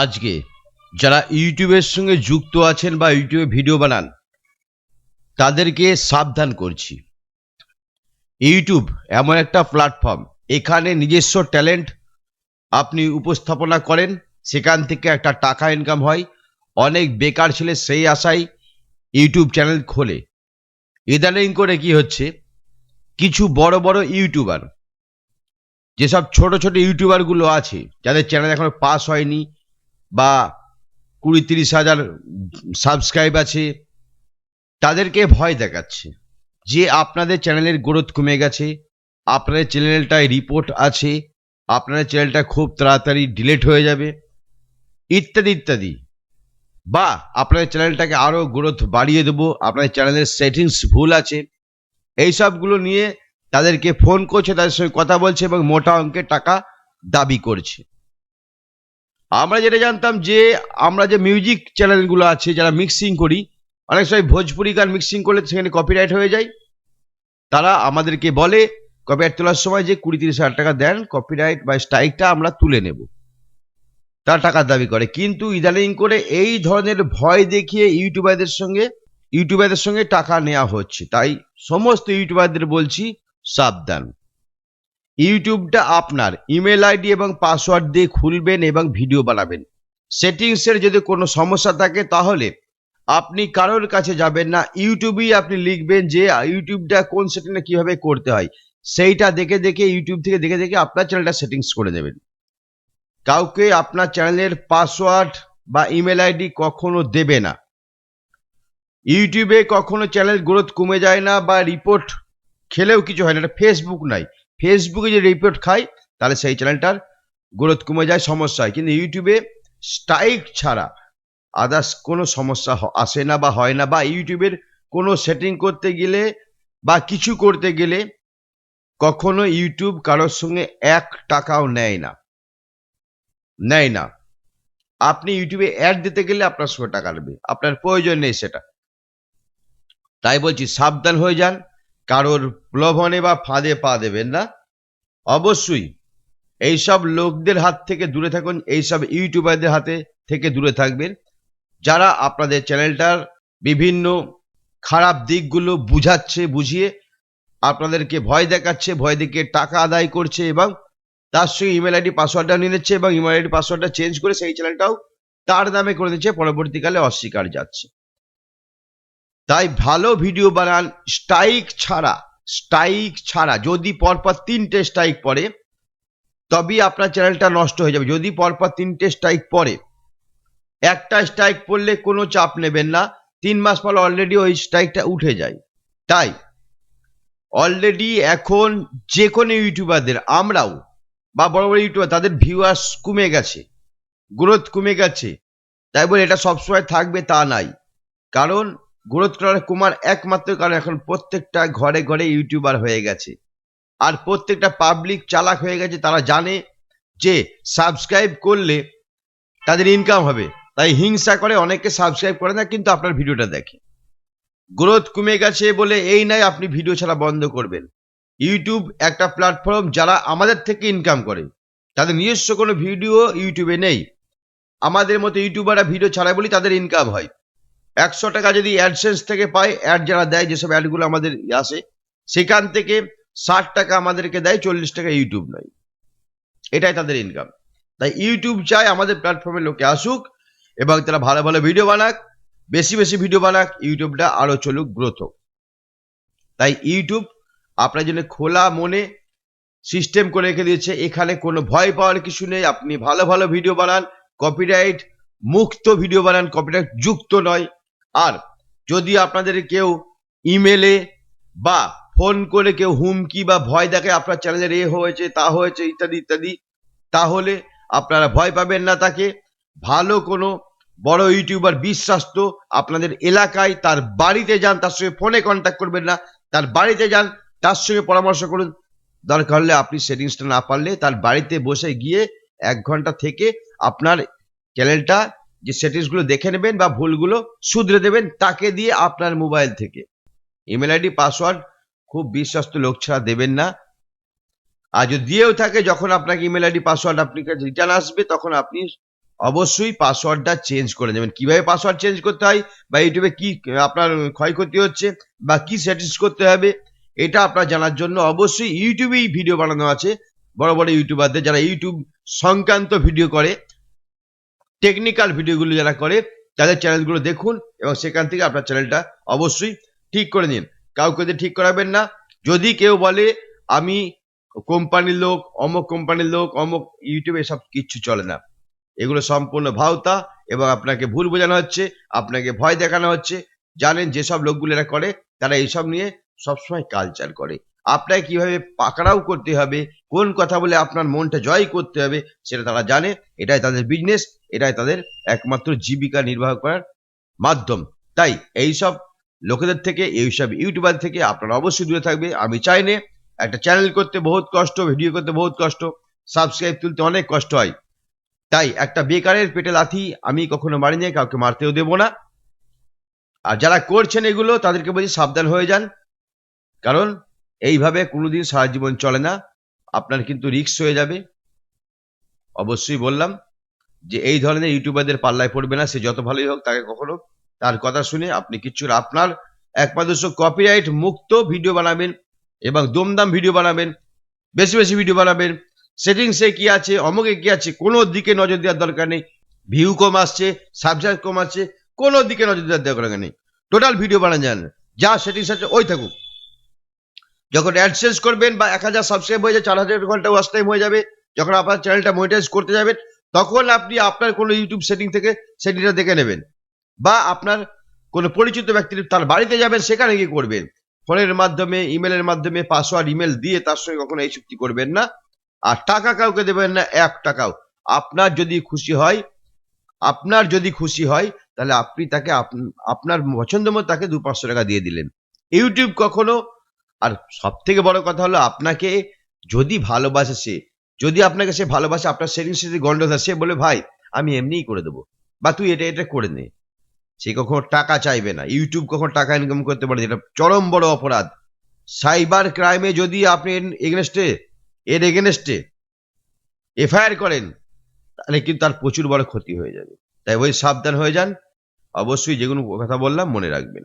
আজকে যারা ইউটিউবের সঙ্গে যুক্ত আছেন বা ইউটিউবে ভিডিও বানান, তাদেরকে সাবধান করছি। ইউটিউব এমন একটা প্ল্যাটফর্ম এখানে নিজস্ব ট্যালেন্ট আপনি উপস্থাপনা করেন, সেখান থেকে একটা টাকা ইনকাম হয়, অনেক বেকার ছেলে সেই আশায় ইউটিউব চ্যানেল খোলে। ইদানিং করে কি হচ্ছে, কিছু বড় বড় ইউটিউবার, যেসব ছোট ছোট ইউটিউবারগুলো আছে, যাদের চ্যানেল এখনও পাস হয়নি বা কুড়ি তিরিশ হাজার সাবস্ক্রাইব আছে, তাদেরকে ভয় দেখাচ্ছে যে আপনাদের চ্যানেলের গ্রোথ কমে গেছে, আপনাদের চ্যানেলটায় রিপোর্ট আছে, আপনাদের চ্যানেলটা খুব তাড়াতাড়ি ডিলেট হয়ে যাবে, ইত্যাদি ইত্যাদি। বা আপনাদের চ্যানেলটাকে আরও গ্রোথ বাড়িয়ে দেবো, আপনাদের চ্যানেলের সেটিংস ভুল আছে এই সবগুলো নিয়ে তাদেরকে ফোন করছে, তাদের সঙ্গে কথা বলছে এবং মোটা অঙ্কের টাকা দাবি করছে। আমরা যেটা জানতাম যে আমরা যে মিউজিক চ্যানেলগুলো আছে, যারা মিক্সিং করি, অনেক সময় ভোজপুরি গান মিক্সিং করলে সেখানে কপিরাইট হয়ে যায়। তারা আমাদেরকে বলে কপিরাইট তোলার সময় যে কুড়ি তিরিশ হাজার টাকা দেন কপিরাইট বা স্ট্রাইকটা আমরা তুলে নেব। তারা টাকার দাবি করে। কিন্তু ইদানিং করে এই ধরনের ভয় দেখিয়ে ইউটিউবারদের সঙ্গে ইউটিউবারদের সঙ্গে টাকা নেওয়া হচ্ছে। তাই সমস্ত ইউটিউবারদের বলছি, সাবধান। ইউটিউবটা আপনার, ইমেল আইডি এবং পাসওয়ার্ড দিয়ে খুলবেন এবং ভিডিও বানাবেন। সেটিংসের যদি কোনো সমস্যা থাকে তাহলে আপনি কারোর কাছে যাবেন না, ইউটিউবেই আপনি লিখবেন যে ইউটিউবটা কোন সেটিংটা কীভাবে করতে হয়? সেইটা দেখে দেখে, ইউটিউব থেকে দেখে দেখে আপনার চ্যানেলটা সেটিংস করে দেবেন। কাউকে আপনার চ্যানেলের পাসওয়ার্ড বা ইমেল আইডি কখনো দেবে না। ইউটিউবে কখনো চ্যানেল গ্রোথ কমে যায় না বা রিপোর্ট খেলেও কিছু হয় না। এটা ফেসবুক নাই। ফেসবুকে যে রিপোর্ট খায়, তাহলে সেই চ্যানেলটার গ্রোথ কমে যায়, সমস্যা হয়। কিন্তু ইউটিউবে স্ট্রাইক ছাড়া আদার্স কোনো সমস্যা আসে না বা হয় না বা ইউটিউবের কোনো সেটিং করতে গেলে বা কিছু করতে গেলে কখনো ইউটিউব কারোর সঙ্গে এক টাকাও নেয় না। নেয় না। আপনি ইউটিউবে অ্যাড দিতে গেলে আপনার সঙ্গে টাকা নেবে। আপনার প্রয়োজন নেই সেটা। তাই বলছি, সাবধান হয়ে যান। কারোর প্রলোভনে বা ফাঁদে পা দেবেন না। অবশ্যই এইসব লোকদের হাত থেকে দূরে থাকুন, এইসব ইউটিউবারদের হাতে থেকে দূরে থাকবেন। যারা আপনাদের চ্যানেলটার বিভিন্ন খারাপ দিকগুলো বুঝাচ্ছে, বুঝিয়ে আপনাদেরকে ভয় দেখাচ্ছে, ভয় দেখিয়ে টাকা আদায় করছে এবং তার সঙ্গে ইমেল আইডি পাসওয়ার্ডটা নিয়ে নিচ্ছে এবং ইমেল আইডি পাসওয়ার্ডটা চেঞ্জ করে সেই চ্যানেলটাও তার নামে করে দিচ্ছে, পরবর্তীকালে অস্বীকার যাচ্ছে। তাই ভালো ভিডিও বানান স্ট্রাইক ছাড়া স্ট্রাইক ছাড়া। যদি পরপর তিনটে স্ট্রাইক পড়ে, তবেই আপনার চ্যানেলটা নষ্ট হয়ে যাবে। যদি পরপর তিনটে স্ট্রাইক পড়ে, একটা স্ট্রাইক পড়লে কোনো চাপ নেবেন না। তিন মাস পর অলরেডি ওই স্ট্রাইকটা উঠে যায়। তাই অলরেডি এখন যে কোনো ইউটিউবারদের আমরাও, বা বড় বড় ইউটিউবার তাদের ভিউয়ার্স কমে গেছে গ্রোথ কমে গেছে। তাই বলে এটা সবসময় থাকবে তা নাই। কারণ গ্রোথ করার কুমার একমাত্র, কারণ এখন প্রত্যেকটা ঘরে ঘরে ইউটিউবার হয়ে গেছে। আর প্রত্যেকটা পাবলিক চালাক হয়ে গেছে, তারা জানে যে সাবস্ক্রাইব করলে তাদের ইনকাম হবে। তাই হিংসা করে অনেকে সাবস্ক্রাইব করে না, কিন্তু আপনার ভিডিওটা দেখে। গ্রোথ কমে গেছে বলে এই নাই আপনি ভিডিও ছাড়া বন্ধ করবেন। ইউটিউব একটা প্ল্যাটফর্ম যারা আমাদের থেকে ইনকাম করে। তাদের নিজস্ব কোনো ভিডিও ইউটিউবে নেই। আমাদের মতো ইউটিউবাররা ভিডিও ছাড়া বলি তাদের ইনকাম হয়। একশো টাকা যদি অ্যাডসেন্স থেকে পায় অ্যাড যারা দেয়, যেসব অ্যাডগুলো আমাদের আসে সেখান থেকে ষাট টাকা আমাদেরকে দেয়, চল্লিশ টাকা ইউটিউব নয়। এটাই তাদের ইনকাম তাই ইউটিউব চায় আমাদের প্ল্যাটফর্মে লোকে আসুক এবং তারা ভালো ভালো ভিডিও বানাক, বেশি বেশি ভিডিও বানাক ইউটিউবটা আরও চলুক গ্রোথ হোক। তাই ইউটিউব আপনার জন্য খোলা মনে সিস্টেম করে রেখে দিয়েছে। এখানে কোনো ভয় পাওয়ার কিছু নেই। আপনি ভালো ভালো ভিডিও বানান কপিরাইট মুক্ত ভিডিও বানান কপিরাইট যুক্ত নয়। আর যদি আপনাদের কেউ ইমেলে বা ফোন করে কেউ হুমকি বা ভয় দেখে আপনার চ্যানেলের এ হয়েছে, তা হয়েছে, ইত্যাদি ইত্যাদি, তাহলে আপনারা ভয় পাবেন না তাকে। ভালো কোনো বড় ইউটিউবার বিশ্বাস্ত আপনাদের এলাকায় তার বাড়িতে যান, তার সঙ্গে ফোনে কন্ট্যাক্ট করবেন না। তার বাড়িতে যান, তার সঙ্গে পরামর্শ করুন। দরকার হলে আপনি সেটিংসটা না পারলে তার বাড়িতে বসে গিয়ে এক ঘণ্টা থেকে আপনার চ্যানেলটা যে সেটিংসগুলো দেখে নেবেন বা ভুলগুলো শুধরে দেবেন, তাকে দিয়ে আপনার মোবাইল থেকে। ইমেল আইডি পাসওয়ার্ড খুব বিশ্বস্ত লোক ছাড়া দেবেন না। আর যদি দিয়েও থাকে, যখন আপনাকে ইমেল আইডি পাসওয়ার্ড আপনার রিটার্ন আসবে, তখন আপনি অবশ্যই পাসওয়ার্ডটা চেঞ্জ করে নেবেন। কীভাবে পাসওয়ার্ড চেঞ্জ করতে হয়? বা ইউটিউবে কি আপনার ক্ষয়ক্ষতি হচ্ছে? বা কি সেটিংস করতে হবে? এটা আপনার জানার জন্য অবশ্যই ইউটিউবেই ভিডিও বানানো আছে। বড় বড় ইউটিউবারদের যারা ইউটিউব সংক্রান্ত ভিডিও করে টেকনিক্যাল ভিডিওগুলো যারা করে, তাদের চ্যানেলগুলো দেখুন এবং সেখান থেকে আপনার চ্যানেলটা অবশ্যই ঠিক করে নিন। কাউকে দিয়ে ঠিক করাবেন না, যদি কেউ বলে, আমি কোম্পানির লোক, অমুক কোম্পানির লোক, অমুক ইউটিউবে এসব কিচ্ছু চলে না। এগুলো সম্পূর্ণ ভাওতা এবং আপনাকে ভুল বোঝানো হচ্ছে, আপনাকে ভয় দেখানো হচ্ছে। জানেন যেসব লোকগুলো এরা করে, তারা এইসব নিয়ে সবসময় কালচার করে। আপনাকে কীভাবে পাকড়াও করতে হবে, কোন কথা বলে আপনার মনটা জয় করতে হবে, সেটা তারা জানে। এটাই তাদের বিজনেস এটাই তাদের একমাত্র জীবিকা নির্বাহ করার মাধ্যম। তাই এইসব লোকেদের থেকে, এইসব ইউটিউবার থেকে আপনারা অবশ্যই দূরে থাকবে। আমি চাই না একটা চ্যানেল করতে বহুত কষ্ট ভিডিও করতে বহুত কষ্ট সাবস্ক্রাইব তুলতে অনেক কষ্ট হয়। তাই একটা বেকারের পেটে লাথি আমি কখনো মারি নাই কাউকে মারতেও দেবো না। আর যারা করছেন এগুলো, তাদেরকে বলছি সাবধান হয়ে যান। কারণ এইভাবে কোনোদিন সারা জীবন চলে না। আপনার কিন্তু রিস্ক হয়ে যাবে। অবশ্যই বললাম যে, এই ধরনের ইউটিউবারদের পাল্লায় পড়বে না। সে যত ভালোই হোক, তাকে কখনো তার কথা শুনে আপনি কিচ্ছু না। আপনার একমাত্র কপিরাইট মুক্ত ভিডিও বানাবেন এবং দমদাম ভিডিও বানাবেন, বেশি বেশি ভিডিও বানাবেন। সেটিংসে কি আছে, অমুকে কি আছে, কোনো দিকে নজর দেওয়ার দরকার নেই। ভিউ কম আসছে সাবস্ক্রাইব কম আসছে, কোনো দিকে নজর দেওয়ার দরকার নেই। টোটাল ভিডিও বানান যান। যা সেটিংস আছে, ওই থাকুক। যখন অ্যাডসেন্স করবেন বা এক হাজার সাবস্ক্রাইব হয়ে যায়, চার হাজার ঘণ্টা ওয়াচ টাইম হয়ে যাবে, যখন আপনার চ্যানেলটা মনিটাইজ করতে যাবেন, তখন আপনি আপনার কোনো ইউটিউব সেটিং থেকে সেটিংটা দেখে নেবেন। বা আপনার কোনো পরিচিত ব্যক্তির তার বাড়িতে যাবেন, সেখানে গিয়ে করবেন। ফোনের মাধ্যমে ইমেলের মাধ্যমে পাসওয়ার্ড ইমেল দিয়ে তার সঙ্গে কখনো এই চুক্তি করবেন না। আর টাকা কাউকে দেবেন না, এক টাকাও। আপনার যদি খুশি হয়, আপনার যদি খুশি হয়, তাহলে আপনি তাকে আপ- আপনার পছন্দ মতো তাকে দু পাঁচশো টাকা দিয়ে দিলেন। ইউটিউব কখনো আর সব থেকে বড় কথা হলো আপনাকে যদি ভালোবাসে সে, যদি আপনাকে সে ভালোবাসে, আপনার সেটিংস যদি গন্ডল সে বলে ভাই, আমি এমনিই করে দেবো। বা, তুই এটা এটা করে নে। সে কখনো টাকা চাইবে না। ইউটিউব কখনো টাকা ইনকাম করতে পারে। এটা চরম বড় অপরাধ। সাইবার ক্রাইমে যদি আপনি এগেনস্টে এর এগেনস্টে এফআইআর করেন, তাহলে কিন্তু তার প্রচুর বড় ক্ষতি হয়ে যাবে। তাই ওই সাবধান হয়ে যান। অবশ্যই যেগুলো কথা বললাম, মনে রাখবেন।